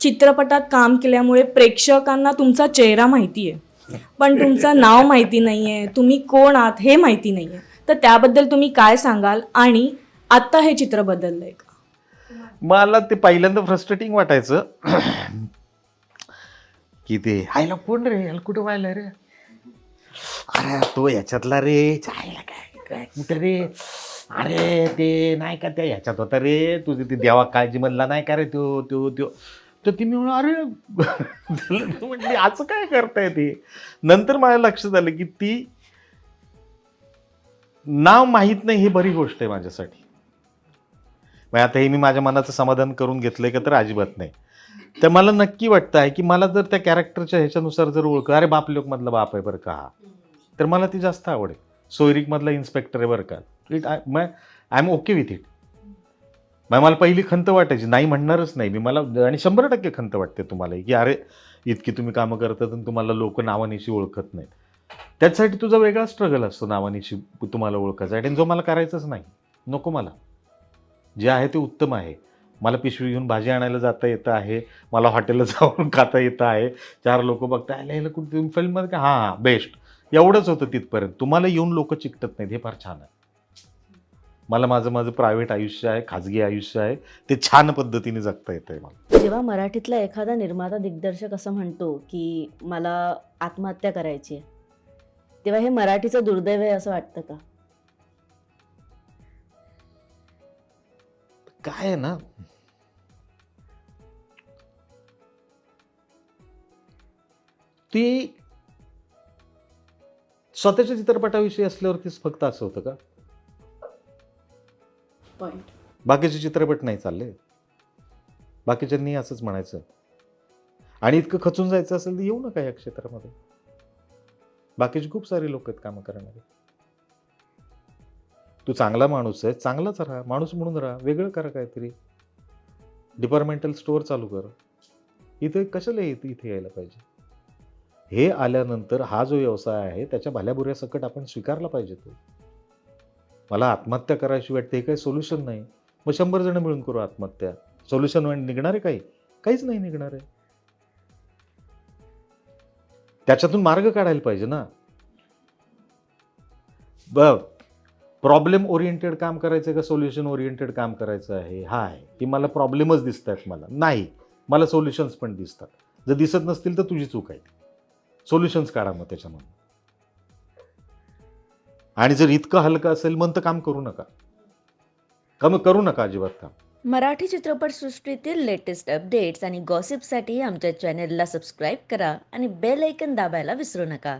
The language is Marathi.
चित्रपटात काम केल्यामुळे प्रेक्षकांना तुमचा चेहरा माहिती आहे. पण तुमचं नाव माहिती नाही आहे तुम्ही कोण आहात हे माहिती नाही आहे तर त्याबद्दल तुम्ही काय सांगाल आणि आत्ता हे चित्र बदललं आहे का? मला ते पहिल्यांदा फ्रस्ट्रेटिंग वाटायचं. की ते आयला कोण रे? याला कुठं व्हायला रे? अरे तो याच्यातला रे. चायला काय काय कुठं रे? अरे ते नाही का त्या ह्याच्यात होता रे? तुझे ते देवा काळजी मधला नाही का रे तो तो तो? तर ती मी म्हणून अरे म्हटली असं काय करताय ते? नंतर मला लक्षात आलं की ती नाव माहीत नाही ही बरी गोष्ट आहे माझ्यासाठी. मग आता हे मी माझ्या मनाचं समाधान करून घेतलंय का तर अजिबात नाही. तर मला नक्की वाटतं आहे की मला जर त्या कॅरेक्टरच्या ह्याच्यानुसार जर ओळख अरे बाप लोकमधला बाप आहे बरं का हा. तर मला ती जास्त आवडेल. सोयरिकमधला इन्स्पेक्टर आहे बरं का. It I I am okay with it मग मला पहिली खंत वाटायची. नाही म्हणणारच नाही मी. मला आणि शंभर टक्के खंत वाटते तुम्हाला. की अरे इतकी तुम्ही कामं करतात आणि तुम्हाला लोक नावानिशी ओळखत नाहीत. त्याच्यासाठी तुझा वेगळा स्ट्रगल असतो नावानिशी तुम्हाला ओळखायचा. आणि जो मला करायचाच नाही. नको मला. जे आहे ते उत्तम आहे. मला पिशवी घेऊन भाजी आणायला जाता येतं आहे. मला हॉटेलला जाऊन खाता येतं आहे. चार लोक बघता आले ह्याला कुठे तुम्ही फिल्ममध्ये का? हां हां बेस्ट एवढंच होतं तिथपर्यंत. तुम्हाला येऊन लोक चिकटत नाहीत. हे फार छान आहे. मला माझं माझं प्रायव्हेट आयुष्य आहे खाजगी आयुष्य आहे ते छान पद्धतीने जगता येतं आहे मला. जेव्हा मराठीतला एखादा निर्माता दिग्दर्शक असं म्हणतो की मला आत्महत्या करायची आहे तेव्हा हे मराठीचं दुर्दैव आहे असं वाटतं का? काय आहे ना? ती स्वतःच्या चित्रपटाविषयी असल्यावरतीच फक्त असं होतं का? पॉइंट. बाकीचे चित्रपट नाही चालले. बाकीच्यांनी असंच म्हणायचं. आणि इतकं खचून जायचं असेल तर येऊ नका या क्षेत्रामध्ये. बाकीचे खूप सारे लोक आहेत कामं करणारे. तू चांगला माणूस आहे चांगलाच राहा माणूस म्हणून राहा वेगळं करा काहीतरी. डिपार्टमेंटल स्टोअर चालू कर. इथे कशाला इथे इथे यायला पाहिजे? हे आल्यानंतर हा जो व्यवसाय आहे त्याच्या भल्याबुऱ्या सकट आपण स्वीकारला पाहिजे तो. मला आत्महत्या करायची वाटते हे काही सोल्युशन नाही. मग शंभर जण मिळून करू आत्महत्या. सोल्युशन म्हणजे निघणार आहे काही? काहीच नाही निघणार आहे. त्याच्यातून मार्ग काढायला पाहिजे ना. ब प्रॉब्लेम ओरिएंटेड काम करायचं का सोल्युशन ओरिएंटेड काम करायचं आहे? हा आहे की मला प्रॉब्लेमच दिसत आहेत मला. नाही. मला सोल्युशन्स पण दिसतात. जर दिसत नसतील तर तुझी चूक आहे. सोल्युशन्स काढा मग त्याच्यामधून. आणि जर इतकं हलकं असेल मग तर काम करू नका. काम करू नका अजिबात काम. मराठी चित्रपटसृष्टीतील लेटेस्ट अपडेट्स आणि गॉसिपसाठी आमच्या चॅनेलला सबस्क्राईब करा आणि बेल ऐकन दाबायला विसरू नका.